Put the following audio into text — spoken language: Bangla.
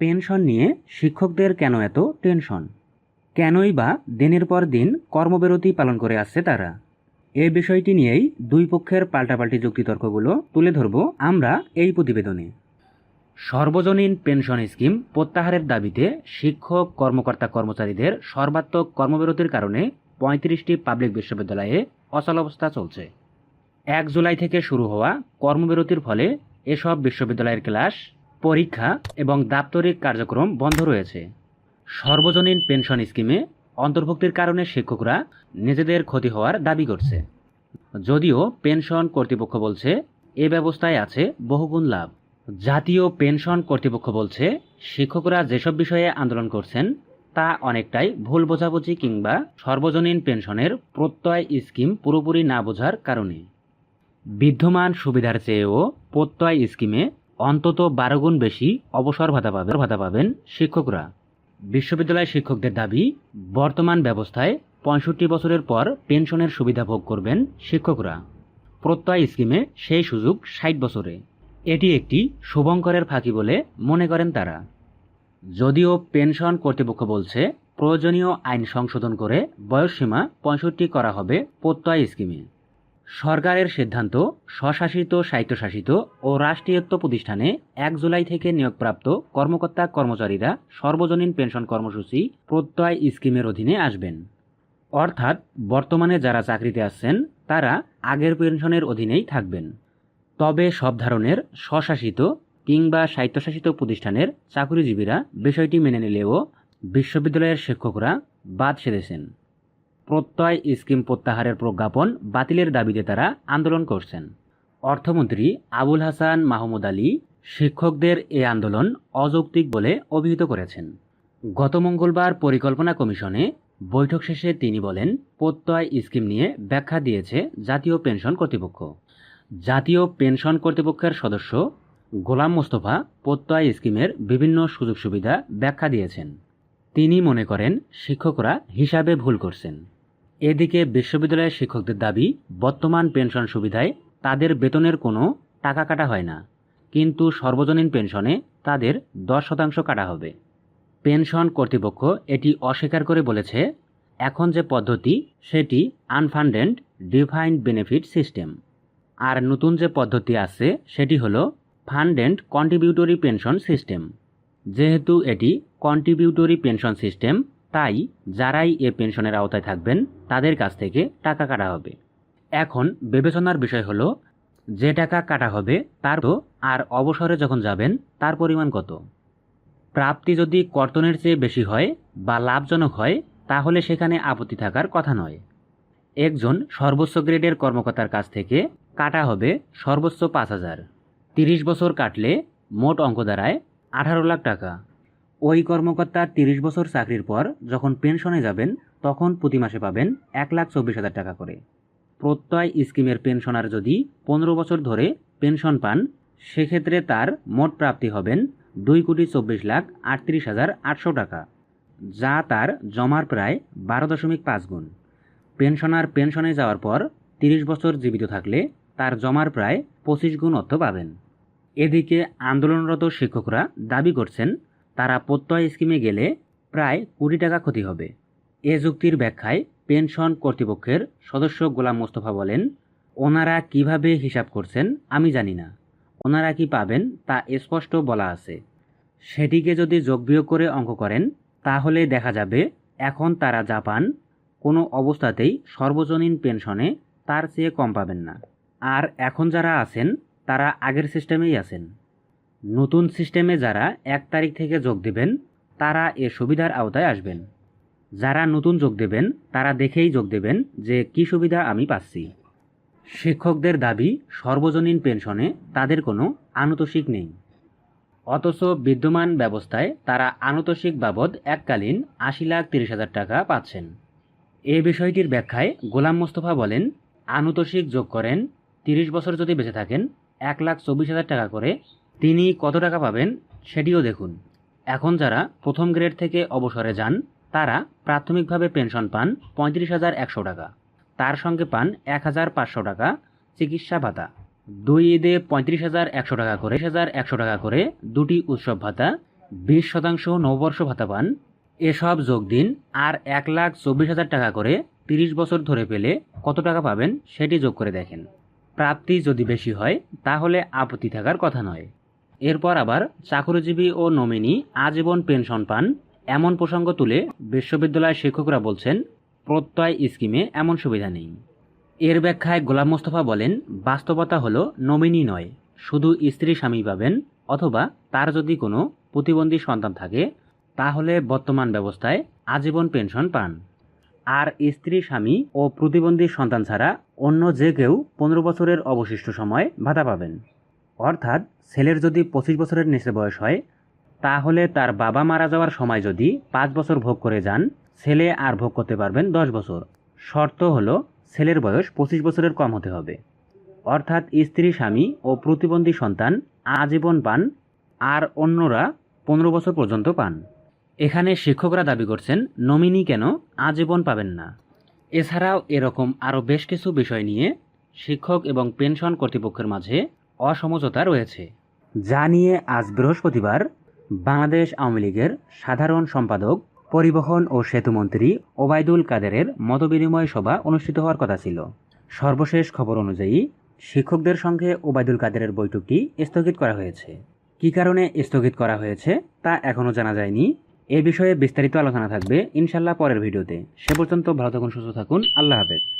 পেনশন নিয়ে শিক্ষকদের কেন এত টেনশন? কেনই বা দিনের পর দিন কর্মবিরতি পালন করে আসছে তারা? এ বিষয়টি নিয়েই দুই পক্ষের পাল্টাপাল্টি যুক্তিতর্কগুলো তুলে ধরব আমরা এই প্রতিবেদনে। সর্বজনীন পেনশন স্কিম প্রত্যাহারের দাবিতে শিক্ষক, কর্মকর্তা, কর্মচারীদের সর্বাত্মক কর্মবিরতির কারণে পঁয়ত্রিশটি পাবলিক বিশ্ববিদ্যালয়ে অচলাবস্থা চলছে। এক জুলাই থেকে শুরু হওয়া কর্মবিরতির ফলে এসব বিশ্ববিদ্যালয়ের ক্লাস পরীক্ষা এবং দাপ্তরিক কার্যক্রম বন্ধ রয়েছে। সর্বজনীন পেনশন স্কিমে অন্তর্ভুক্তির কারণে শিক্ষকরা নিজেদের ক্ষতি হওয়ার দাবি করছে। যদিও পেনশন কর্তৃপক্ষ বলছে, এ ব্যবস্থায় আছে বহুগুণ লাভ। জাতীয় পেনশন কর্তৃপক্ষ বলছে, শিক্ষকরা যেসব বিষয়ে আন্দোলন করছেন, তা অনেকটাই ভুল বোঝাবুঝি কিংবা সর্বজনীন পেনশনের প্রত্যয় স্কিম পুরোপুরি না বোঝার কারণে। বিদ্যমান সুবিধার চেয়েও প্রত্যয় স্কিমে অন্তত বারো গুণ বেশি অবসর ভাতা পাবেন ভাতা পাবেন শিক্ষকরা। বিশ্ববিদ্যালয় শিক্ষকদের দাবি, বর্তমান ব্যবস্থায় পঁয়ষট্টি বছরের পর পেনশনের সুবিধা ভোগ করবেন শিক্ষকরা। প্রত্যয় স্কিমে সেই সুযোগ ষাট বছরে। এটি একটি শুভঙ্করের ফাঁকি বলে মনে করেন তারা। যদিও পেনশন কর্তৃপক্ষ বলছে, প্রয়োজনীয় আইন সংশোধন করে বয়সসীমা পঁয়ষট্টি করা হবে প্রত্যয় স্কিমে। সরকারের সিদ্ধান্ত, স্বশাসিত, স্বায়ত্তশাসিত ও রাষ্ট্রীয়ত্ব প্রতিষ্ঠানে এক জুলাই থেকে নিয়োগপ্রাপ্ত কর্মকর্তা কর্মচারীরা সর্বজনীন পেনশন কর্মসূচি প্রত্যয় স্কিমের অধীনে আসবেন। অর্থাৎ বর্তমানে যারা চাকরিতে আসছেন, তারা আগের পেনশনের অধীনেই থাকবেন। তবে সব ধরনের স্বশাসিত কিংবা স্বায়ত্তশাসিত প্রতিষ্ঠানের চাকরিজীবীরা বিষয়টি মেনে নিলেও বিশ্ববিদ্যালয়ের শিক্ষকরা বাদ সেরেছেন প্রত্যয় স্কিম প্রত্যাহারের প্রজ্ঞাপন বাতিলের দাবিতে তারা আন্দোলন করছেন। অর্থমন্ত্রী আবুল হাসান মাহমুদ আলী শিক্ষকদের এ আন্দোলন অযৌক্তিক বলে অভিহিত করেছেন। গত মঙ্গলবার পরিকল্পনা কমিশনে বৈঠক শেষে তিনি বলেন, প্রত্যয় স্কিম নিয়ে ব্যাখ্যা দিয়েছে জাতীয় পেনশন কর্তৃপক্ষ। জাতীয় পেনশন কর্তৃপক্ষের সদস্য গোলাম মোস্তফা প্রত্যয় স্কিমের বিভিন্ন সুযোগ সুবিধা ব্যাখ্যা দিয়েছেন। তিনি মনে করেন, শিক্ষকরা হিসাবে ভুল করছেন। এদিকে বিশ্ববিদ্যালয়ের শিক্ষকদের দাবি, বর্তমান পেনশন সুবিধায় তাদের বেতনের কোনো টাকা কাটা হয় না। কিন্তু সর্বজনীন পেনশনে তাদের দশ শতাংশ কাটা হবে। পেনশন কর্তৃপক্ষ এটি অস্বীকার করে বলেছে, এখন যে পদ্ধতি, সেটি আনফান্ডেড ডিফাইন্ড বেনিফিট সিস্টেম। আর নতুন যে পদ্ধতি আছে, সেটি হল ফান্ডেন্ড কন্ট্রিবিউটরি পেনশন সিস্টেম। যেহেতু এটি কন্ট্রিবিউটরি পেনশন সিস্টেম তাই যারাই এ পেনশনের আওতায় থাকবেন, তাদের কাছ থেকে টাকা কাটা হবে। এখন বিবেচনার বিষয় হলো, যে টাকা কাটা হবে, তার তো আর অবসরে যখন যাবেন, তার পরিমাণ কত? প্রাপ্তি যদি কর্তনের চেয়ে বেশি হয় বা লাভজনক হয়, তাহলে সেখানে আপত্তি থাকার কথা নয়। একজন সর্বোচ্চ গ্রেডের কর্মকর্তার কাছ থেকে কাটা হবে সর্বোচ্চ পাঁচ হাজার। তিরিশ বছর কাটলে মোট অঙ্ক দাঁড়ায় আঠারো লাখ টাকা। ওই কর্মকর্তা তিরিশ বছর চাকরির পর যখন পেনশনে যাবেন, তখন প্রতি মাসে পাবেন এক লাখ চব্বিশ হাজার টাকা করে। প্রত্যয় স্কিমের পেনশনার যদি পনেরো বছর ধরে পেনশন পান, সেক্ষেত্রে তার মোট প্রাপ্তি হবেন দুই কোটি চব্বিশ লাখ আটত্রিশ হাজার আটশো টাকা, যা তার জমার প্রায় বারো দশমিক পাঁচ গুণ। পেনশনার পেনশনে যাওয়ার পর তিরিশ বছর জীবিত থাকলে তার জমার প্রায় পঁচিশ গুণ অর্থ পাবেন। এদিকে আন্দোলনরত শিক্ষকরা দাবি করছেন তারা প্রত্যয় স্কিমে গেলে প্রায় কুড়ি টাকা ক্ষতি হবে। এ যুক্তির ব্যাখ্যায় পেনশন কর্তৃপক্ষের সদস্য গোলাম মোস্তফা বলেন, ওনারা কীভাবে হিসাব করছেন আমি জানি না। ওনারা কি পাবেন তা স্পষ্ট বলা আছে। সেটিকে যদি যোগ বিয়োগ করে অঙ্ক করেন, তাহলে দেখা যাবে এখন তারা জাপান কোনো অবস্থাতেই সর্বজনীন পেনশনে তার চেয়ে কম পাবেন না। আর এখন যারা আছেন, তারা আগের সিস্টেমেই আছেন। নতুন সিস্টেমে যারা এক তারিখ থেকে যোগ দেবেন, তারা এ সুবিধার আওতায় আসবেন। যারা নতুন যোগ দেবেন, তারা দেখেই যোগ দেবেন যে কী সুবিধা আমি পাচ্ছি। শিক্ষকদের দাবি, সর্বজনীন পেনশনে তাদের কোনো আনুতোষিক নেই। অথচ বিদ্যমান ব্যবস্থায় তারা আনুতোষিক বাবদ এককালীন আশি লাখ তিরিশ হাজার টাকা পাচ্ছেন। এ বিষয়টির ব্যাখ্যায় গোলাম মোস্তফা বলেন, আনুতোষিক যোগ করেন, তিরিশ বছর যদি বেঁচে থাকেন, এক লাখ চব্বিশ হাজার টাকা করে তিনি কত টাকা পাবেন সেটিও দেখুন। এখন যারা প্রথম গ্রেড থেকে অবসরে যান, তারা প্রাথমিকভাবে পেনশন পান পঁয়ত্রিশ হাজার একশো টাকা। তার সঙ্গে পান এক হাজার পাঁচশো টাকা চিকিৎসা ভাতা। দুই ঈদে পঁয়ত্রিশ হাজার একশো টাকা করে হাজার একশো টাকা করে দুটি উৎসব ভাতা, বিশ শতাংশ নববর্ষ ভাতা পান। এসব যোগ দিন আর এক লাখ চব্বিশ হাজার টাকা করে তিরিশ বছর ধরে পেলে কত টাকা পাবেন সেটি যোগ করে দেখেন। প্রাপ্তি যদি বেশি হয়, তাহলে আপত্তি থাকার কথা নয়। এরপর আবার চাকরিজীবী ও নমিনি আজীবন পেনশন পান। এমন প্রসঙ্গ তুলে বিশ্ববিদ্যালয়ের শিক্ষকরা বলছেন, প্রত্যয় স্কিমে এমন সুবিধা নেই। এর ব্যাখ্যায় গোলাম মোস্তফা বলেন, বাস্তবতা হলো নমিনি নয়, শুধু স্ত্রী স্বামী পাবেন অথবা তার যদি কোনো প্রতিবন্ধী সন্তান থাকে, তাহলে বর্তমান ব্যবস্থায় আজীবন পেনশন পান। আর স্ত্রী, স্বামী ও প্রতিবন্ধী সন্তান ছাড়া অন্য যে কেউ পনেরো বছরের অবশিষ্ট সময় ভাতা পাবেন। অর্থাৎ ছেলের যদি পঁচিশ বছরের নিচে বয়স হয়, তাহলে তার বাবা মারা যাওয়ার সময় যদি পাঁচ বছর ভোগ করে যান, ছেলে আর ভোগ করতে পারবেন দশ বছর। শর্ত হলো, ছেলের বয়স পঁচিশ বছরের কম হতে হবে। অর্থাৎ স্ত্রী, স্বামী ও প্রতিবন্ধী সন্তান আজীবন পান, আর অন্যরা পনেরো বছর পর্যন্ত পান। এখানে শিক্ষকরা দাবি করছেন, নমিনি কেন আজীবন পাবেন না। এছাড়াও এরকম আরও বেশ কিছু বিষয় নিয়ে শিক্ষক এবং পেনশন কর্তৃপক্ষের মাঝে অসমঝোতা রয়েছে। যা নিয়ে আজ বৃহস্পতিবার বাংলাদেশ আওয়ামী লীগের সাধারণ সম্পাদক, পরিবহন ও সেতুমন্ত্রী ওবায়দুল কাদেরের মতবিনিময় সভা অনুষ্ঠিত হওয়ার কথা ছিল। সর্বশেষ খবর অনুযায়ী শিক্ষকদের সঙ্গে ওবায়দুল কাদেরের বৈঠকটি স্থগিত করা হয়েছে। কী কারণে স্থগিত করা হয়েছে তা এখনও জানা যায়নি। এ বিষয়ে বিস্তারিত আলোচনা থাকবে ইনশাল্লাহ পরের ভিডিওতে। সে পর্যন্ত ভালো থাকুন, সুস্থ থাকুন। আল্লাহ হাফেজ।